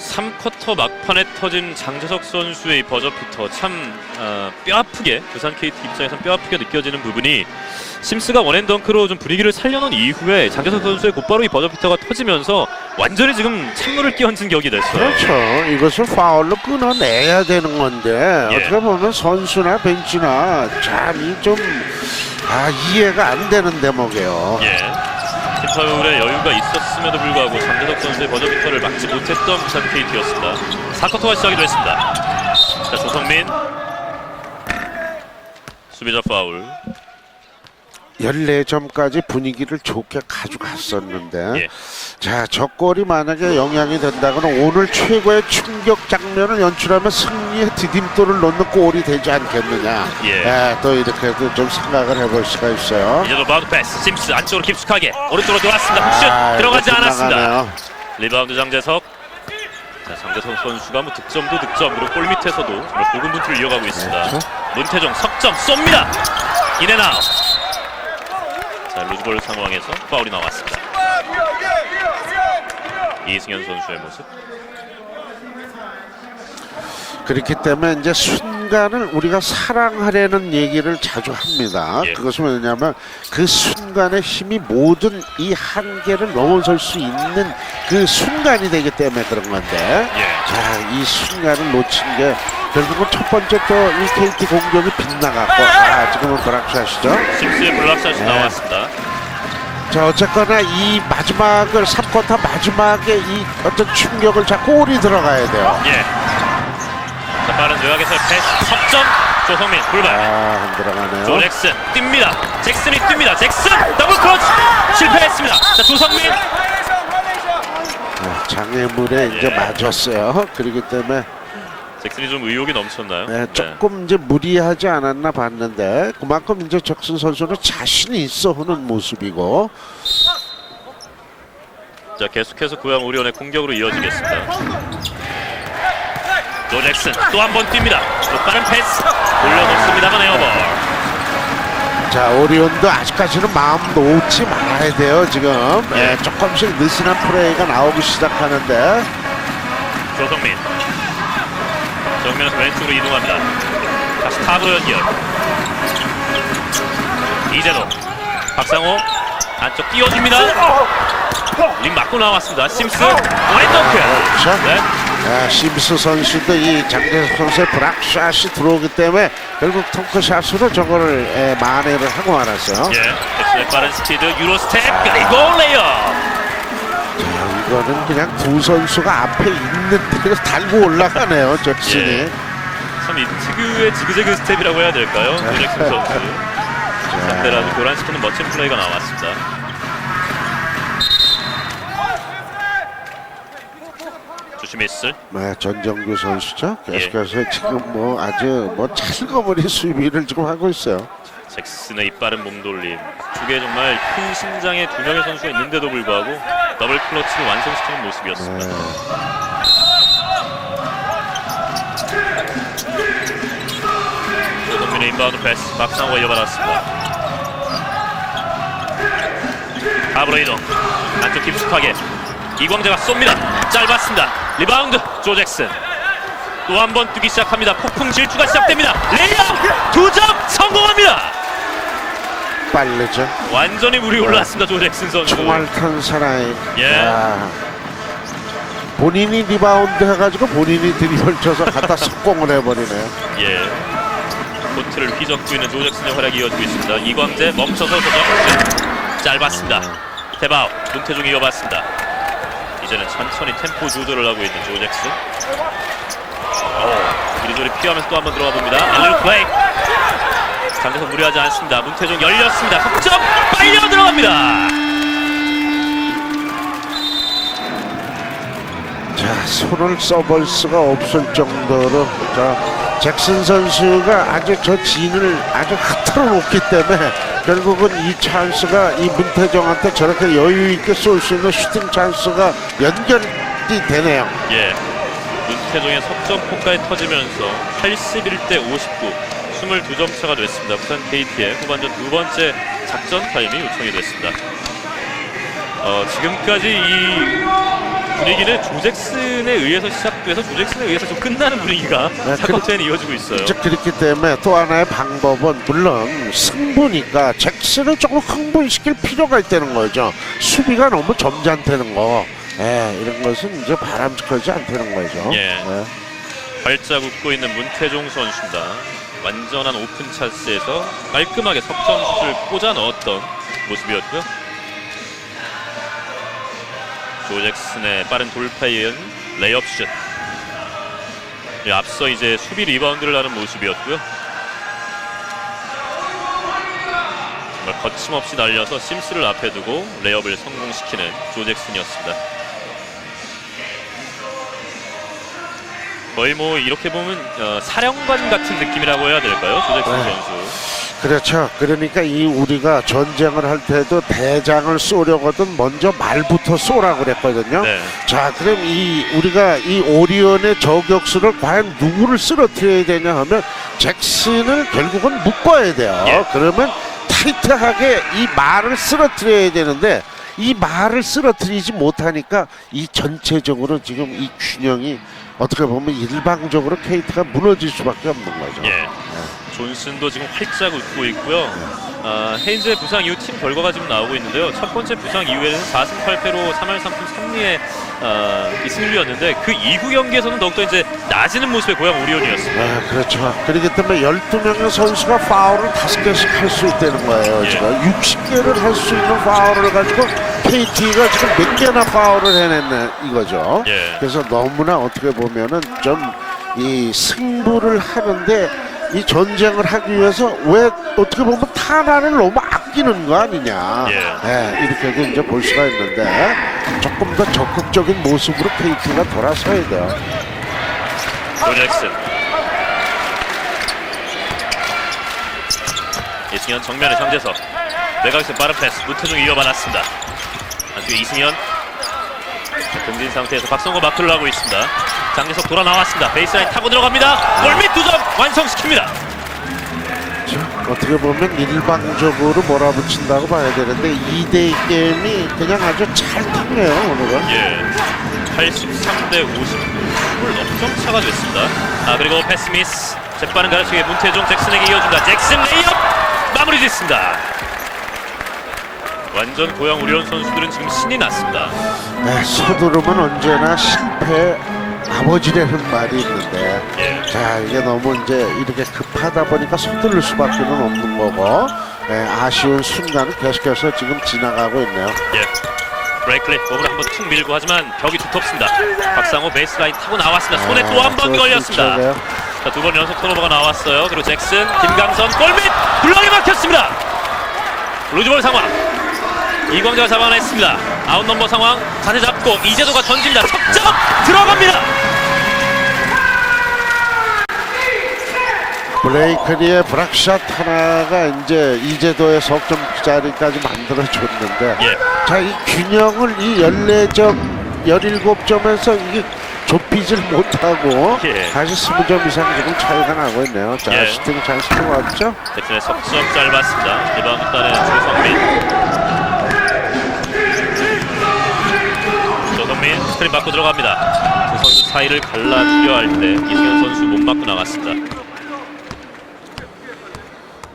3쿼터 막판에 터진 장재석 선수의 버저피터 참 어, 뼈아프게 두산 KT 입장에선 뼈아프게 느껴지는 부분이 심스가 원앤 덩크로 좀 분위기를 살려놓은 이후에 장재석 선수의 곧바로 이 버저피터가 터지면서 완전히 지금 찬물을 끼얹은 격이 됐어요. 그렇죠. 이것을 파울로 끊어내야 되는 건데 예. 어떻게 보면 선수나 벤치나 참이 좀 아, 이해가 안 되는 대목이에요. 예. 팀파울에 여유가 있었음에도 불구하고 장재석 선수의 버저비터를 막지 못했던 부산 KT였습니다. 4쿼터가 시작이 됐습니다. 자 조성민 수비자 파울. 14점까지 분위기를 좋게 가져갔었는데 예. 자, 저 골이 만약에 영향이 된다면 오늘 최고의 충격 장면을 연출하면 승리의 디딤돌을 놓는 골이 되지 않겠느냐. 예. 또 이렇게도 좀 생각을 해볼 수가 있어요. 이제도 바운드 패스. 심스 안쪽으로 깊숙하게 오른쪽으로 돌았습니다. 아, 들어가지 이거 않았습니다. 빗나가네요. 리바운드 장재석. 자 장재석 선수가 뭐 득점도 득점으로 골 밑에서도 정말 고군분투를 이어가고 있습니다. 그렇죠. 문태종 석점 쏩니다. 인앤아웃. 자 루즈볼 상황에서 파울이 나왔습니다. 이승현 선수의 모습. 그렇기 때문에 이제 순간을 우리가 사랑하려는 얘기를 자주 합니다. 예. 그것은 왜냐하면 그 순간의 힘이 모든 이 한계를 넘어설 수 있는 그 순간이 되기 때문에 그런 건데 예. 자, 이 순간을 놓친 게 결국은 첫 번째 또 이 KT 공격이 빗나갔고 아, 지금은 브락샷이죠. 심스의 블락샷이 네. 나왔습니다. 자, 어쨌거나 이 마지막을 3쿼터 마지막에 이 어떤 충격을 잡고 골이 들어가야 돼요. 예. 자 빠른 외곽에서 패스 석점 조성민 불발. 아, 안 들어가네요. 조 잭슨 뜁니다. 잭슨이 뜁니다. 잭슨 더블 크로치 실패했습니다. 자 조성민 네, 장애물에 이제 예. 맞았어요. 그렇기 때문에 잭슨이 좀 의욕이 넘쳤나요? 네, 조금 이제 무리하지 않았나 봤는데 그만큼 이제 적순 선수는 자신이 있어 하는 모습이고 자 계속해서 고양 오리온의 공격으로 이어지겠습니다. 조 잭슨 또 한 번 뜁니다. 또 빠른 패스 올려놓습니다만 에어볼. 자 오리온도 아직까지는 마음 놓지 말아야 돼요 지금 예. 네, 조금씩 느슨한 플레이가 나오기 시작하는데 조성민 정면에서 왼쪽으로 이동합니다. 다시 탑으로 연결. 이재동 박상호 안쪽 띄워줍니다. 림 맞고 나왔습니다. 심스 와인더크. 자, 네. 아, 심스 선수도 이 장재석 선수의 브락샷이 들어오기 때문에 결국 덩크샷으로 저거를 에, 만회를 하고 말았어요 예. 빠른 스피드 유로 스텝 그리고 레이업. 자, 이거는 그냥 두 선수가 앞에 있는 대로 달고 올라가네요 잭슨이 예. 참이 특유의 지그재그 스텝이라고 해야 될까요? 조잭슨 선수. 상대를 아주 교란시키는 멋진 플레이가 나왔습니다. 주시미스 네, 전정규 선수죠. 예. 계속해서 지금 뭐 아주 뭐 찰거머리 수비를 지금 하고 있어요. 잭슨의 이 빠른 몸돌림 쪽에 정말 큰 신장의 두 명의 선수가 있는데도 불구하고 더블 클러치를 완성시키는 모습이었습니다. 네. 조동민의 인바운드 패스 박상호가 이어받았습니다. 이동 안쪽 깊숙하게 이광재가 쏩니다. 짧았습니다. 리바운드 조 잭슨 또 한 번 뛰기 시작합니다. 폭풍 질주가 시작됩니다. 레이업 두점 성공합니다. 빠르죠. 완전히 물이 올랐습니다. 조 잭슨 선수. 총알 탄 사나이. 예. 아, 본인이 리바운드 해가지고 본인이 드리블 쳐서 갖다 석공을 해버리네요. 예. 코트를 휘젓고 있는 조 잭슨의 활약이 이어지고 있습니다. 이광재 멈춰서 도전 짧았습니다. 대바우 문태종이 이어봤습니다. 이제는 천천히 템포 조절을 하고 있는 조 잭슨. 오, 이리저리 피하면서 또 한번 들어가 봅니다. 알리로 플레이. 장재석 무리하지 않습니다. 문태종 열렸습니다. 석점 빨려 들어갑니다. 자, 손을 써볼 수가 없을 정도로 자, 잭슨 선수가 아주 저 진을 아주 흐트러 놓기 때문에 결국은 이 찬스가 이 문태정한테 저렇게 여유 있게 쏠 수 있는 슈팅 찬스가 연결이 되네요. 예. 문태종의 석점포까지 터지면서 81대 59, 22점 차가 됐습니다. 부산 KT의 후반전 두 번째 작전 타임이 요청이 됐습니다. 어, 지금까지 이 분위기는 조잭슨에 의해서 시작돼서 조잭슨에 의해서 좀 끝나는 분위기가 네, 사쿼터에는 이어지고 있어요. 이제 그렇기 때문에 또 하나의 방법은 물론 승부니까 잭슨을 조금 흥분시킬 필요가 있다는 거죠. 수비가 너무 점잖다는 거. 예, 이런 것은 이제 바람직하지 않다는 거죠. 예. 예. 활짝 웃고 있는 문태종 선수입니다. 완전한 오픈 찬스에서 깔끔하게 석점슛을 꽂아 넣었던 모습이었고요. 조 잭슨의 빠른 돌파에 이은 레이업 슛. 예, 앞서 이제 수비 리바운드를 하는 모습이었고요. 정말 거침없이 날려서 심스를 앞에 두고 레이업을 성공시키는 조 잭슨이었습니다. 거의 뭐 이렇게 보면 어, 사령관 같은 느낌이라고 해야 될까요? 조잭슨 네. 선수. 그렇죠. 그러니까 이 우리가 전쟁을 할 때도 대장을 쏘려거든 먼저 말부터 쏘라고 그랬거든요. 네. 자, 그럼 이 우리가 이 오리온의 저격수를 과연 누구를 쓰러뜨려야 되냐 하면 잭슨을 결국은 묶어야 돼요. 예. 그러면 타이트하게 이 말을 쓰러뜨려야 되는데 이 말을 쓰러뜨리지 못하니까 이 전체적으로 지금 이 균형이 어떻게 보면 일방적으로 케이트가 무너질 수밖에 없는 거죠. 예. 존슨도 지금 활짝 웃고 있고요. 아, 헤인즈의 부상 이후 팀 결과가 지금 나오고 있는데요. 첫 번째 부상 이후에는 4승 8패로 3할 3푼 3리의 아, 이 승리였는데 그 이후 경기에서는 더욱더 이제 낮은 모습의 고향 오리온이었습니다. 아, 그렇죠. 그렇기 때문에 12명의 선수가 파울을 5개씩 할 수 있다는 거예요. 예. 지금 60개를 할 수 있는 파울을 가지고 KT가 지금 몇 개나 파울을 해냈네 이거죠. 예. 그래서 너무나 어떻게 보면은 좀 이 승부를 하는데 이 전쟁을 하기 위해서 왜 어떻게 보면 탄환을 너무 아끼는 거 아니냐. 예. 이렇게도 이제 볼 수가 있는데 조금 더 적극적인 모습으로 KT가 돌아서야 돼요. 조 잭슨. 이승현 정면에 정재석. 외곽에서 빠른 패스. 무태중 이어받았습니다. 나중에 이승현. 자, 등진 상태에서 박성호 마크를 하고 있습니다. 장재석 돌아 나왔습니다. 베이스라인 타고 들어갑니다. 골밑 두점 완성시킵니다. 어떻게 보면 일방적으로 몰아붙인다고 봐야 되는데 2대2 게임이 그냥 아주 잘 탔네요 오늘은 예. 83대 59를 넘점 차가 됐습니다. 아 그리고 패스 미스. 재빠른 가르치기 문태종 잭슨에게 이어준다. 잭슨 레이업 마무리 짓습니다. 완전 고향 오리온 선수들은 지금 신이 났습니다. 네, 서두르면 언제나 실패 아버지라는 말이 있는데 예. 자 이게 너무 이제 이렇게 급하다 보니까 서두를 수밖에 는 없는 거고 네, 아쉬운 순간을 계속해서 지금 지나가고 있네요 예. 브레이클리 몸을 한번 툭 밀고 하지만 벽이 두텁습니다. 박상호 베이스라인 타고 나왔습니다. 손에 또 한번 아, 걸렸습니다. 그렇죠. 자, 두 번 연속 턴오버가 나왔어요. 그리고 잭슨, 김강선 골밑 블락이 막혔습니다. 루즈볼 상황. 이광재가 잡아냈습니다. 아웃 넘버 상황 자세 잡고 이재도가 던집니다. 석점 들어갑니다. 블레이크리의 브락샷 하나가 이제 이제도의 석점 자리까지 만들어줬는데 예. 자이 균형을 이 14점 17점에서 이게 좁히질 못하고 예. 다시 20점 이상 지금 차이가 나고 있네요 자 예. 슈팅 잘 쓰고 왔죠 잭슨의 석점 짧았습니다. 리바운드 조성민. 조성민 스크린 맞고 들어갑니다. 두 선수 사이를 갈라주려 할 때 이승현 선수 못 맞고 나갔습니다.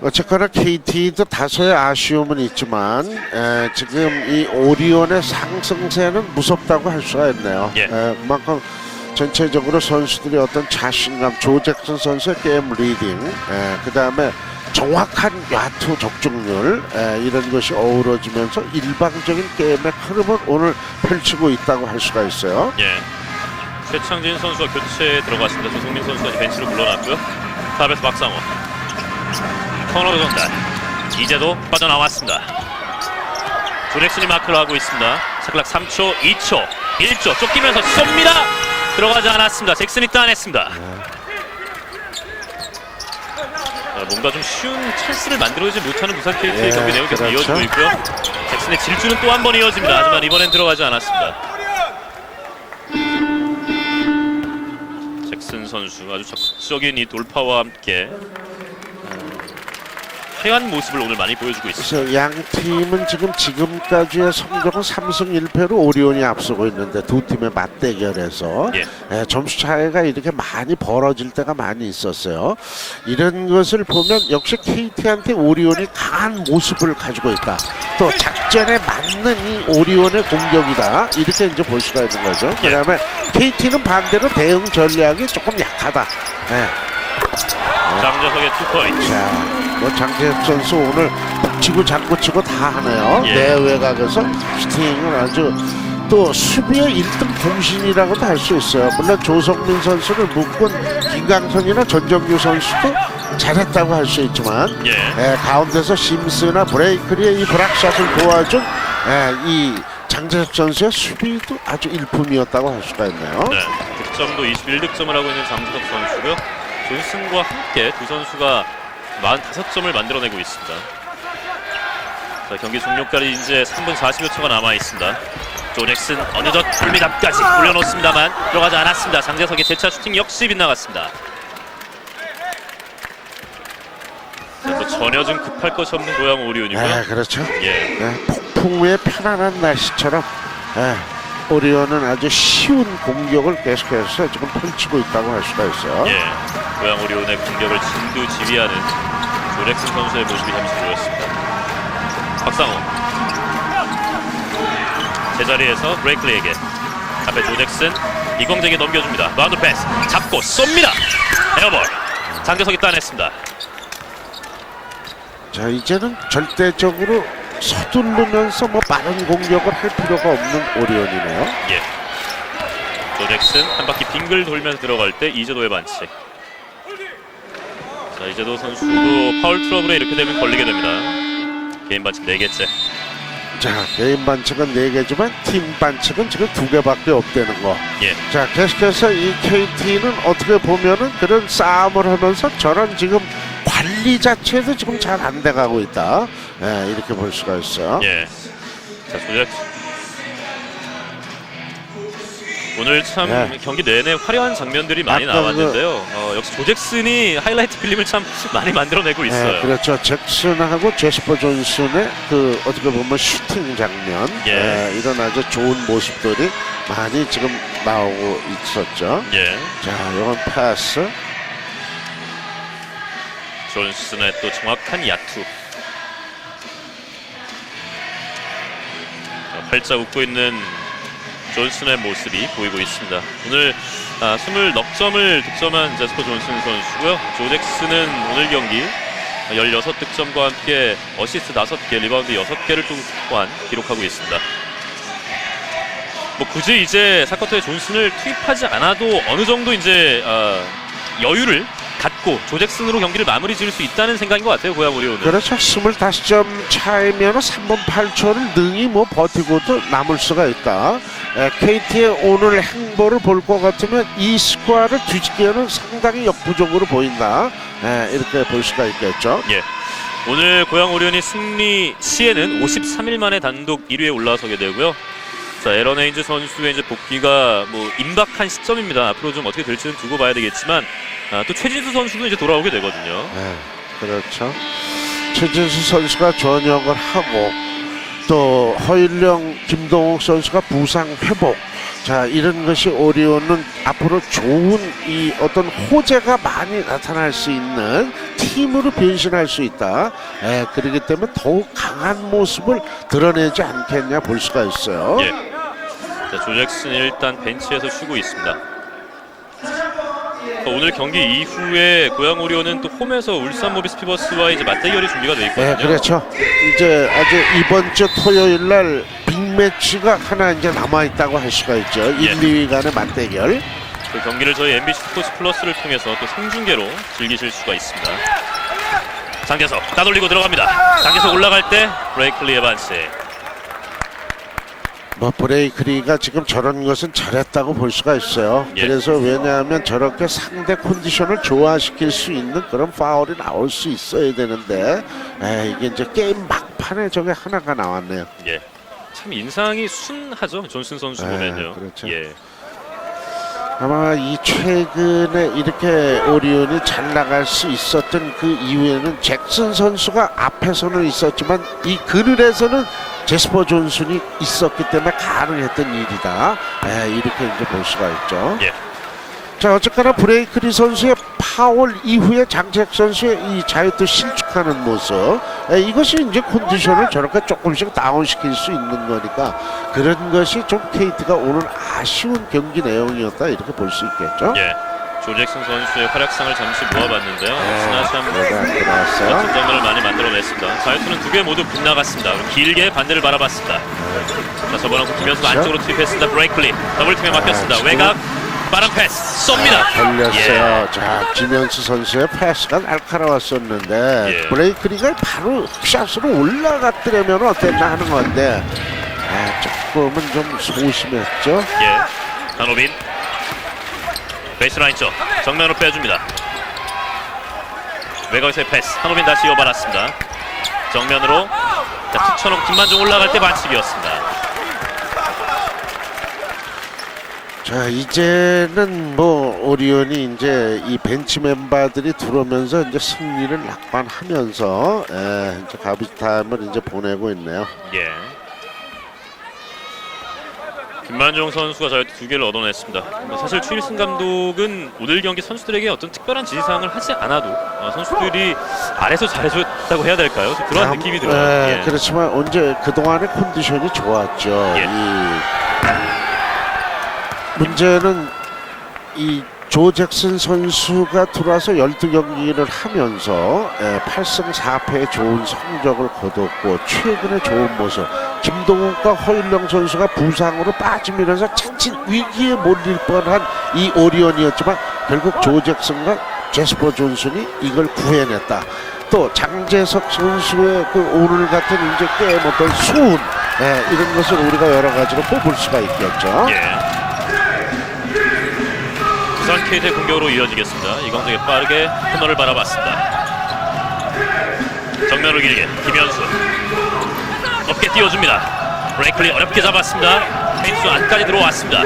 어쨌거나 KT도 다소의 아쉬움은 있지만 에, 지금 이 오리온의 상승세는 무섭다고 할 수가 있네요 예. 에, 그만큼 전체적으로 선수들이 어떤 자신감 조 잭슨 선수의 게임 리딩 그 다음에 정확한 야투 적중률 에, 이런 것이 어우러지면서 일방적인 게임의 흐름을 오늘 펼치고 있다고 할 수가 있어요 예. 최창진 선수가 교체에 들어갔습니다. 조성민 선수가 이제 벤치로 물러났고요. 탑에서 박상호. 코너로 전달. 이제도 빠져나왔습니다. 조렉슨이 마크를 하고 있습니다. 샤클락 3초, 2초, 1초 쫓기면서 쏩니다. 들어가지 않았습니다. 잭슨이 따냈습니다. 아, 뭔가 좀 쉬운 찬스를 만들어내지 못하는 부산 KT의 예, 경기 내용이 계속 그렇죠. 이어지고 있고요. 잭슨의 질주는 또 한 번 이어집니다. 하지만 이번엔 들어가지 않았습니다. 잭슨 선수 아주 적극적인 이 돌파와 함께 어, 화려한 모습을 오늘 많이 보여주고 있습니다. 그래서 양 팀은 지금 지금까지의 성적은 3승 1패로 오리온이 앞서고 있는데 두 팀의 맞대결에서 예. 예, 점수 차이가 이렇게 많이 벌어질 때가 많이 있었어요. 이런 것을 보면 역시 KT한테 오리온이 강한 모습을 가지고 있다. 또 작전에 맞는 이 오리온의 공격이다. 이렇게 이제 볼 수가 있는 거죠. 예. 그다음에 KT는 반대로 대응 전략이 조금 약하다. 예. 장재석의 투포인트. 자, 뭐 장재혁 선수 오늘 북치고 장구치고 다 하네요. 예. 내외곽에서 슈팅을 아주 또 수비의 1등 공신이라고도 할 수 있어요. 물론 조성민 선수를 묶은 김강선이나 전정규 선수도 잘했다고 할 수 있지만 예. 예, 가운데서 심스나 브레이크리의 이 브락샷을 도와준 예, 이 장재혁 선수의 수비도 아주 일품이었다고 할 수가 있네요. 네. 득점도 21득점을 하고 있는 장재석 선수고요. 존슨과 함께 두 선수가 45점을 만들어내고 있습니다. 자, 경기 종료까지 이제 3분 40여 초가 남아 있습니다. 조넥슨 어느덧 불미감까지 올려놓습니다만 들어가지 않았습니다. 장재석의 재차 슈팅 역시 빗나갔습니다. 자, 뭐 전혀 좀 급할 것이 없는 고양 오리온이고요. 예, 그렇죠. 예. 예, 폭풍의 편안한 날씨처럼 예, 오리온은 아주 쉬운 공격을 계속해서 지금 펼치고 있다고 할 수가 있어요. 예, 고양 오리온의 공격을 진두지휘하는 조렉슨 선수의 모습이 잠시 보였습니다. 박상호 제자리에서 브레이클리에게 앞에 조잭슨 이광재에게 넘겨줍니다. 마운드 패스 잡고 쏩니다. 에어볼 장재석이 따냈습니다. 자 이제는 절대적으로 서두르면서 뭐 빠른 공격을 할 필요가 없는 오리온이네요. 예. 조잭슨 한 바퀴 빙글 돌면서 들어갈 때 이재도의 반칙. 자 이재도 선수도 파울 트러블에 이렇게 되면 걸리게 됩니다. 개인 반칙 4개째. 자 개인 반칙은 4개지만 팀 반칙은 지금 2개밖에 없다는 거. 예. 자 계속해서 이 KT는 어떻게 보면은 그런 싸움을 하면서 저런 지금 관리 자체도 지금 잘 안 돼가고 있다. 예, 이렇게 볼 수가 있어요. 예. 자, 조작. 오늘 참 네. 경기 내내 화려한 장면들이 많이 아까 그 나왔는데요. 어, 역시 조잭슨이 하이라이트 필름을 참 많이 만들어내고 있어요. 네, 그렇죠. 잭슨하고 제시퍼 존슨의 그 어떻게 보면 슈팅 장면 예. 예, 이런 아주 좋은 모습들이 많이 지금 나오고 있었죠. 예. 자, 이건 패스. 존슨의 또 정확한 야투. 자, 활짝 웃고 있는 존슨의 모습이 보이고 있습니다. 오늘 아, 20넉점을 득점한 제스퍼 존슨 선수고요. 조 잭슨은 오늘 경기 16득점과 함께 어시스트 5개, 리바운드 6개를 또한 기록하고 있습니다. 뭐 굳이 이제 사커터의 존슨을 투입하지 않아도 어느 정도 이제 아, 여유를 갖고 조잭슨으로 경기를 마무리 지을 수 있다는 생각인 것 같아요 고양 오리온은. 그렇죠. 25점 차이면 3분 8초를 능히 뭐 버티고도 남을 수가 있다. 에, KT의 오늘 행보를 볼 것 같으면 이 스코어를 뒤집기에는 상당히 역부족으로 보인다. 에, 이렇게 볼 수가 있겠죠. 예. 오늘 고양 오리온이 승리 시에는 53일 만에 단독 1위에 올라서게 되고요. 자 에런 헤인즈 선수의 이제 복귀가 뭐 임박한 시점입니다. 앞으로 좀 어떻게 될지는 두고 봐야 되겠지만 아, 또 최진수 선수도 이제 돌아오게 되거든요. 네, 그렇죠. 최진수 선수가 전역을 하고 또 허일령, 김동욱 선수가 부상 회복. 자 이런 것이 오리온은 앞으로 좋은 이 어떤 호재가 많이 나타날 수 있는 팀으로 변신할 수 있다. 예, 그렇기 때문에 더욱 강한 모습을 드러내지 않겠냐 볼 수가 있어요. 예. 자, 조잭슨이 일단 벤치에서 쉬고 있습니다. 어, 오늘 경기 이후에 고양 오리온은 또 홈에서 울산 모비스 피버스와 이제 맞대결이 준비가 돼 있거든요. 네, 그렇죠. 이제 아주 이번 주 토요일 날 빅매치가 하나 이제 남아 있다고 할 수가 있죠. 예. 1, 2위 간의 맞대결. 그 경기를 저희 MBC 스포츠 플러스를 통해서 또 생중계로 즐기실 수가 있습니다. 장재석 따돌리고 들어갑니다. 장재석 올라갈 때 브레이클리 에반스. 뭐 브레이크리가 지금 저런 것은 잘했다고 볼 수가 있어요. 예. 그래서 왜냐하면 저렇게 상대 컨디션을 좋아시킬 수 있는 그런 파울이 나올 수 있어야 되는데 에, 이게 이제 게임 막판에 저게 하나가 나왔네요. 예. 참 인상이 순하죠. 존슨 선수 네, 보면요. 그렇죠. 예. 아마 이 최근에 이렇게 오리온이 잘 나갈 수 있었던 그 이후에는 잭슨 선수가 앞에서는 있었지만 이 그늘에서는 제스퍼 존슨이 있었기 때문에 가능했던 일이다. 예, 이렇게 이제 볼 수가 있죠. 예. 자 어쨌거나 브레이크리 선수의 파월 이후에 장책 선수의 이 자유투 실축하는 모습 에, 이것이 이제 컨디션을 저렇게 조금씩 다운시킬 수 있는 거니까 그런 것이 좀 케이트가 오늘 아쉬운 경기 내용이었다 이렇게 볼 수 있겠죠. 예. 조 잭슨 선수의 활약상을 잠시 모아봤는데요. 네, 지난 참 뭐가 안 멋진. 장면을 많이 만들어냈습니다. 자유투는 두 개 모두 빗나갔습니다. 길게 반대를 바라봤습니다. 자, 저번하고 김현수 그렇죠. 안쪽으로 투입했습니다. 브레이클리 더블팀에 맡겼습니다. 지금- 외곽 빠른 패스 쏩니다. 걸렸어요. 자 김현수 선수의 패스가 날카로웠었는데 예. 브레이크리가 바로 샷으로 올라갔더라면 어땠나 하는 건데 아, 조금은 좀 소심했죠. 예. 한호빈 베이스라인 쪽 정면으로 빼줍니다. 외곽에서의 패스 한호빈 다시 이어받았습니다. 정면으로 자, 투천홍 김만종 올라갈 때 반칙이었습니다. 자 이제는 뭐 오리온이 이제 이 벤치 멤버들이 들어오면서 이제 승리를 낙관하면서 에, 이제 가비지 타임을 이제 보내고 있네요. 예. 김만종 선수가 저희 두 개를 얻어냈습니다. 뭐 사실 추일승 감독은 오늘 경기 선수들에게 어떤 특별한 지시사항을 하지 않아도 어, 선수들이 아래서 잘해줬다고 해야 될까요? 그런 남- 느낌이 들어요. 에, 예. 그렇지만 언제 그 동안의 컨디션이 좋았죠. 예. 문제는 이 조잭슨 선수가 들어와서 12경기를 하면서 예, 8승 4패의 좋은 성적을 거뒀고 최근에 좋은 모습. 김동욱과 허일령 선수가 부상으로 빠지면서 차츰 위기에 몰릴 뻔한 이 오리온이었지만 결국 조잭슨과 제스퍼 존슨이 이걸 구해냈다. 또 장재석 선수의 그 오늘 같은 이제 게임 어떤 수운 예, 이런 것을 우리가 여러 가지로 뽑을 수가 있겠죠. 예. 부산 KT의 공격으로 이어지겠습니다. 이광석이 빠르게 코너를 바라봤습니다. 정면으로 길게 김현수 높게 띄워줍니다. 브레이클리 어렵게 잡았습니다. 페인수 안까지 들어왔습니다.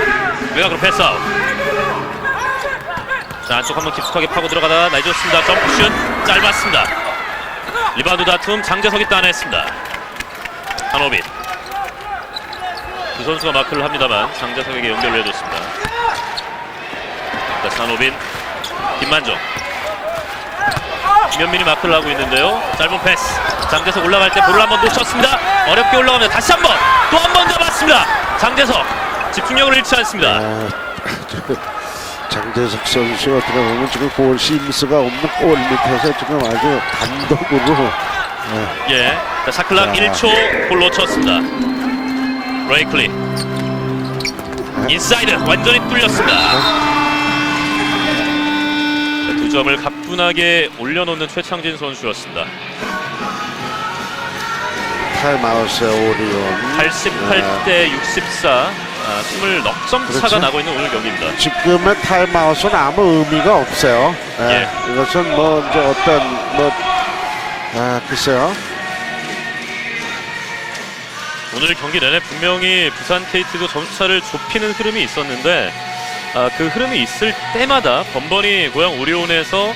외곽으로 패스아웃. 자 안쪽 한번 깊숙하게 파고 들어가다 내줬습니다. 점프슛 짧았습니다. 리바운드 다툼 장재석이 따냈습니다. 한호빈 두 선수가 마크를 합니다만 장재석에게 연결해줬습니다. 다시 한호빈 김만정 김현민이 마크를 하고 있는데요. 짧은 패스 장재석 올라갈 때 볼을 한번 놓쳤습니다. 어렵게 올라갑니다. 다시 한 번 또 한 번 잡았습니다. 장재석 집중력을 잃지 않습니다. 아, 장재석 선수 어떻게 보면 지금 골 심스가 없는 골 밑에서 지금 아주 단독으로 예, 예, 자, 샤클락 자. 1초 볼 놓쳤습니다. 브레이클리 인사이드 완전히 뚫렸습니다. 자, 두 점을 가뿐하게 올려놓는 최창진 선수였습니다. 타임아웃의 오리온 88대 64, 아, 20넉 점 차가 그렇죠. 나고 있는 오늘 경기입니다. 지금의 타임아웃은 아무 의미가 없어요. 예, 이것은 뭐 이제 어떤 뭐 아, 글쎄요. 오늘 경기 내내 분명히 부산 KT도 점수차를 좁히는 흐름이 있었는데 아, 그 흐름이 있을 때마다 번번이 고향 오리온에서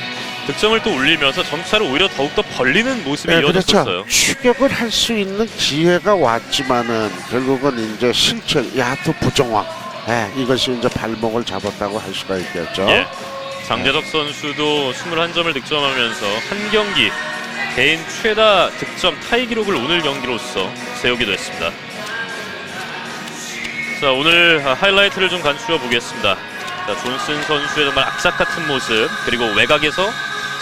득점을 또 올리면서 점수차를 오히려 더욱더 벌리는 모습이 예, 이어졌었어요. 그렇죠. 추격을 할 수 있는 기회가 왔지만은 결국은 이제 실책, 야투 부정확. 예, 이것이 이제 발목을 잡았다고 할 수가 있겠죠. 예. 장재석 선수도 21점을 득점하면서 한 경기 개인 최다 득점 타이 기록을 오늘 경기로서 세우기도 했습니다. 자 오늘 하이라이트를 좀 간추려 보겠습니다. 자, 존슨 선수의 정말 악착 같은 모습 그리고 외곽에서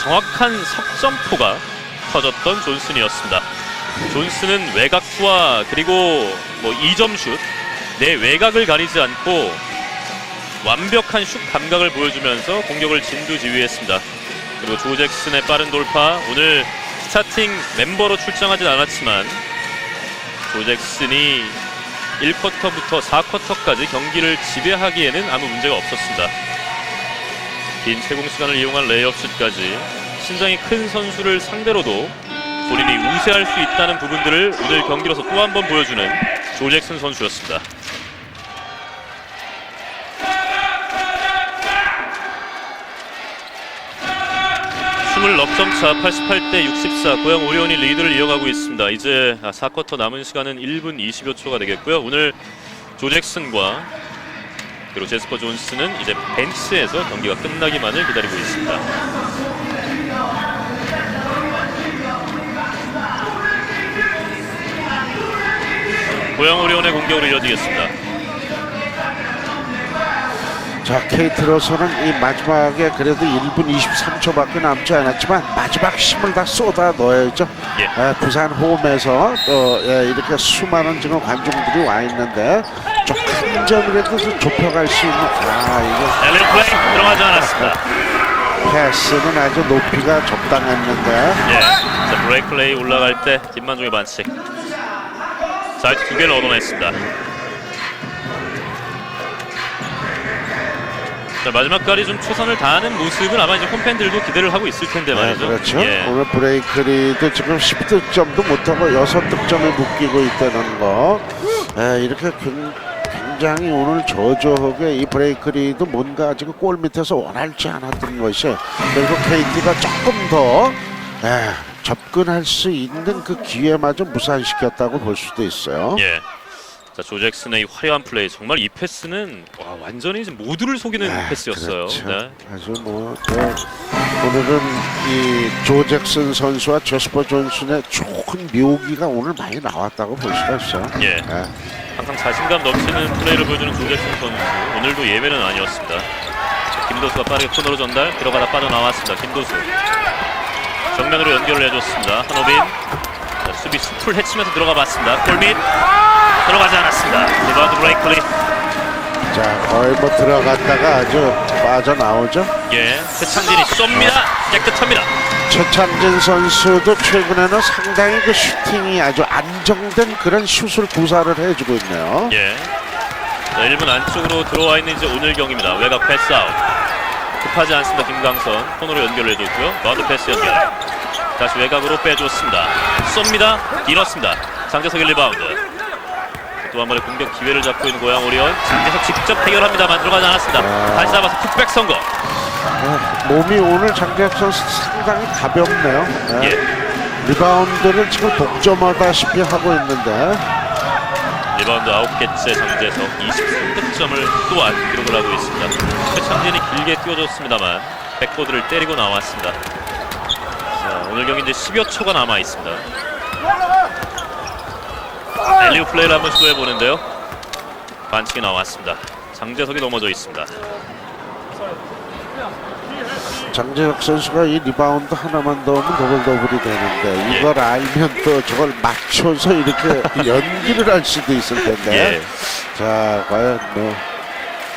정확한 석점포가 터졌던 존슨이었습니다. 존슨은 외곽 투와 그리고 뭐 2점 슛, 내 외곽을 가리지 않고 완벽한 슛 감각을 보여주면서 공격을 진두지휘했습니다. 그리고 조 잭슨의 빠른 돌파 오늘 스타팅 멤버로 출장하진 않았지만 조 잭슨이 1쿼터부터 4쿼터까지 경기를 지배하기에는 아무 문제가 없었습니다. 긴 채공 시간을 이용한 레이업슛까지 신장이 큰 선수를 상대로도 본인이 우세할 수 있다는 부분들을 오늘 경기로서 또 한 번 보여주는 조 잭슨 선수였습니다. 20넉 점차 88대 64 고양 오리온이 리드를 이어가고 있습니다. 이제 4쿼터 남은 시간은 1분 20여 초가 되겠고요. 오늘 조 잭슨과 그리고 제스퍼 존스는 이제 벤치에서 경기가 끝나기만을 기다리고 있습니다. 고양 오리온의 공격으로 이어지겠습니다. 자 케이트로서는 이 마지막에 그래도 1분 23초밖에 남지 않았지만 마지막 힘을 다 쏟아 넣어야죠. 예. 에, 부산 홈에서 또 예, 이렇게 수많은 지금 관중들이 와 있는데 좀한 점이라도 좀 좁혀갈 수 있는 아 엘리 플레이 들어가지 않았습니다. 이거 패스는 아주 높이가 적당했는데 예. 자, 브레이크 플레이 올라갈 때 김만중의 반칙. 자, 두 개를 얻어냈습니다. 자, 마지막까지 좀 최선을 다하는 모습은 아마 이제 홈팬들도 기대를 하고 있을 텐데 네, 말이죠. 그렇죠. 예. 오늘 브레이크리도 지금 10득점도 못하고 6득점에 묶이고 있다는 거. 에, 이렇게 굉- 굉장히 오늘 저조하게 이 브레이크리도 뭔가 지금 골 밑에서 원활치 않았던 것이 결국 KT가 조금 더 에, 접근할 수 있는 그 기회마저 무산시켰다고 볼 수도 있어요. 예. 자, 조 잭슨의 이 화려한 플레이 정말 이 패스는 와, 완전히 모두를 속이는 아, 패스였어요. 그렇죠. 네. 아주 뭐 네. 오늘은 이 조 잭슨 선수와 제스퍼 존슨의 좋은 묘기가 오늘 많이 나왔다고 볼 수가 있어요. 예. 네. 항상 자신감 넘치는 플레이를 보여주는 조 잭슨 선수. 오늘도 예외는 아니었습니다. 자, 김도수가 빠르게 코너로 전달 들어가다 빠져나왔습니다. 김도수 정면으로 연결을 해줬습니다. 한호빈 자, 수비 수풀 해치면서 들어가 봤습니다. 골밑 들어가지 않았습니다. 리바운드 브레이클리 자 거의 뭐 들어갔다가 아주 빠져나오죠. 예 최창진이 쏩니다. 깨끗합니다. 최창진 선수도 최근에는 상당히 그 슈팅이 아주 안정된 그런 슛을 구사를 해주고 있네요. 예. 자, 1분 안쪽으로 들어와 있는 이제 오늘 경기입니다. 외곽 패스 아웃. 급하지 않습니다. 김강선 코너로 연결을 해줬고요. 마운드 패스 연결. 다시 외곽으로 빼줬습니다. 쏩니다. 길었습니다. 장재석의 리바운드. 또 한 번의 공격 기회를 잡고 있는 고양 오리온. 장재석 직접 해결합니다만 들어가지 않았습니다. 아. 다시 잡아서 풋백 성공. 아, 몸이 오늘 장재혁 선수 상당히 가볍네요. 네. 예. 리바운드를 지금 독점하다시피 하고 있는데 리바운드 9개째 장재석 23득점을 또한 기록을 하고 있습니다. 최창진이 길게 뛰어줬습니다만 백보드를 때리고 나왔습니다. 자, 오늘 경기 이제 10여 초가 남아 있습니다. 엘리우 플레이를 한번 시도해 보는데요. 반칙이 나왔습니다. 장재석이 넘어져 있습니다. 장재혁 선수가 이 리바운드 하나만 넣으면 더블 더블이 되는데 예. 이걸 알면 또 저걸 맞춰서 이렇게 연기를 할 수도 있을 텐데 예. 자 과연 뭐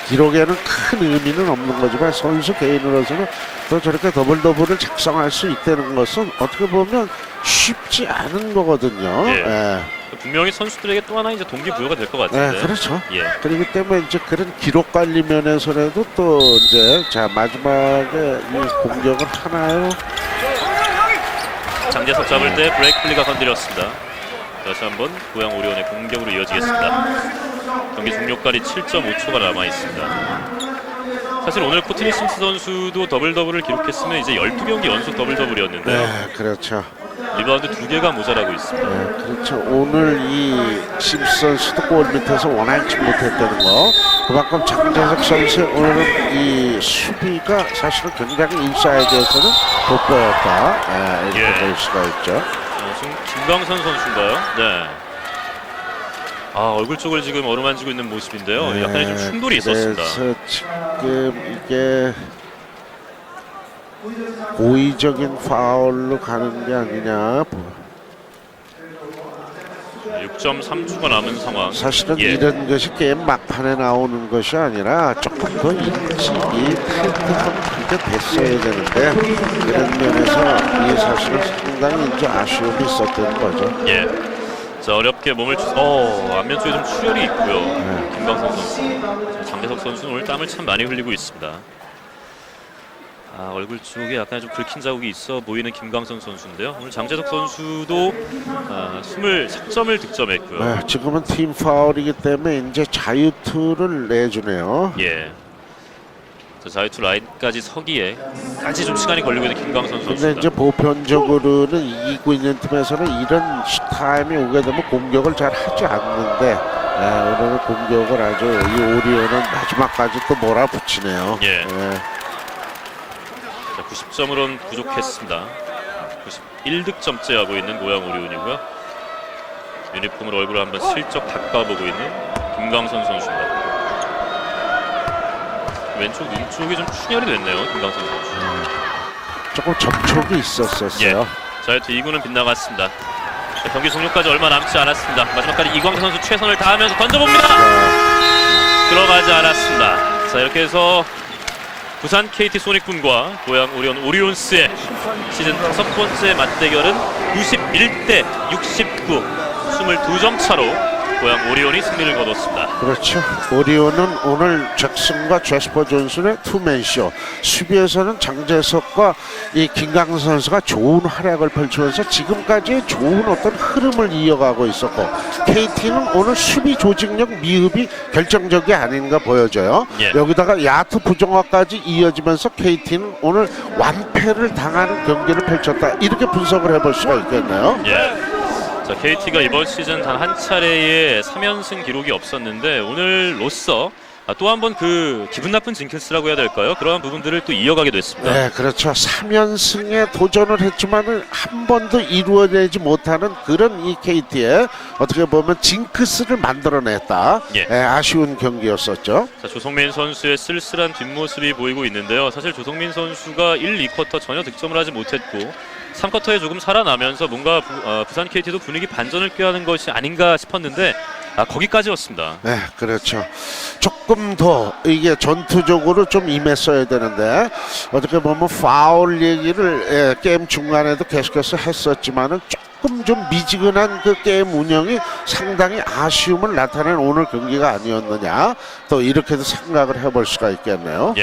기록에는 큰 의미는 없는 거지만 선수 개인으로서는 또 저렇게 더블 더블을 작성할 수 있다는 것은 어떻게 보면 쉽지 않은 거거든요. 예. 예. 분명히 선수들에게 또 하나 이제 동기부여가 될것 네, 같은데. 그렇죠. 예. 그렇기 때문에 이제 그런 기록 관리 면에서라도 또 이제 자 마지막에 이 공격을 하나요. 장재석 잡을 때 브레이크 플리가 건드렸습니다. 다시 한번 고양 오리온의 공격으로 이어지겠습니다. 경기 종료까지 7.5초가 남아 있습니다. 사실 오늘 코트니 심스 선수도 더블 더블을 기록했으면 이제 12경기 연속 더블 더블이었는데요. 네, 그렇죠. 리바운드 두 개가 모자라고 있습니다. 네, 그렇죠. 오늘 이 심스 선수도 골 밑에서 원활치 못했다는 거. 그만큼 장재석 선수의 오늘은 이 수비가 사실은 굉장히 인사이드에서는 돋보였다. 네, 이렇게 예. 볼 수가 있죠. 어, 지금 김광선 선수인가요? 네. 아 얼굴 쪽을 지금 어루만지고 있는 모습인데요. 약간의 좀 충돌이 있었습니다. 네, 그래서 지금 이게 고의적인 파울로 가는 게 아니냐. 6.3초가 남은 상황. 사실은 예. 이런 것이 게임 막판에 나오는 것이 아니라 조금 더 일찍이 그게 됐어야 되는데 그런 면에서 이 사실은 상당히 이제 아쉬움이 있었던 거죠. 예. 자 어렵게 몸을 주... 어 안면 쪽에 좀 출혈이 있고요. 네. 김광선 선수. 자, 장대석 선수는 오늘 땀을 참 많이 흘리고 있습니다. 아 얼굴 쪽에 약간 좀 긁힌 자국이 있어 보이는 김광선 선수인데요. 오늘 장재석 선수도 아, 23점을 득점했고요. 네, 지금은 팀 파울이기 때문에 이제 자유투를 내주네요. 예. 자, 자유투 라인까지 서기에까지 좀 시간이 걸리고 있는 김광선 근데 선수입니다. 이제 보편적으로는 이기고 있는 팀에서는 이런 타임이 오게 되면 공격을 잘 하지 않는데 예, 오늘은 공격을 아주 이 오리온은 마지막까지 또 몰아붙이네요. 예. 예. 자, 90점으로는 부족했습니다. 91득점째 하고 있는 고양 오리온이고요. 유니폼을 얼굴 한번 슬쩍 닦아보고 있는 김광선 선수입니다. 왼쪽 눈 쪽이 좀 충혈이 됐네요, 김광선 선수. 조금 접촉이 있었었어요. 자유투 2구는 빗나갔습니다. 자, 경기 종료까지 얼마 남지 않았습니다. 마지막까지 이광선 선수 최선을 다하면서 던져봅니다. 들어가지 않았습니다. 자 이렇게 해서 부산 KT 소닉군과 고양 오리온 오리온스의 시즌 다섯 번째 맞대결은 91대 69, 22점 차로 고양 오리온이 승리를 거뒀습니다. 그렇죠. 오리온은 오늘 잭슨과 제스퍼 존슨의 투맨쇼. 수비에서는 장재석과 이 김강선 선수가 좋은 활약을 펼치면서 지금까지 좋은 어떤 흐름을 이어가고 있었고 KT는 오늘 수비 조직력 미흡이 결정적이 아닌가 보여져요. 예. 여기다가 야투 부정화까지 이어지면서 KT는 오늘 완패를 당하는 경기를 펼쳤다. 이렇게 분석을 해볼 수가 있겠네요. 예. 자 KT가 이번 시즌 단 한 차례의 3연승 기록이 없었는데 오늘로써 또한 번 그 기분 나쁜 징크스라고 해야 될까요? 그러한 부분들을 또 이어가게 됐습니다. 네, 그렇죠. 3연승에 도전을 했지만은 한 번도 이루어내지 못하는 그런 이 KT의 어떻게 보면 징크스를 만들어냈다. 예. 예, 아쉬운 경기였었죠. 자, 조성민 선수의 쓸쓸한 뒷모습이 보이고 있는데요. 사실 조성민 선수가 1, 2쿼터 전혀 득점을 하지 못했고 3쿼터에 조금 살아나면서 뭔가 부, 어, 부산 KT도 분위기 반전을 꾀하는 것이 아닌가 싶었는데 아, 거기까지였습니다. 네, 그렇죠. 조금 더 이게 전투적으로 좀 임했어야 되는데 어떻게 보면 파울 얘기를 예, 게임 중간에도 계속해서 했었지만은 조금 좀 미지근한 그 게임 운영이 상당히 아쉬움을 나타낸 오늘 경기가 아니었느냐 또 이렇게도 생각을 해볼 수가 있겠네요. 예.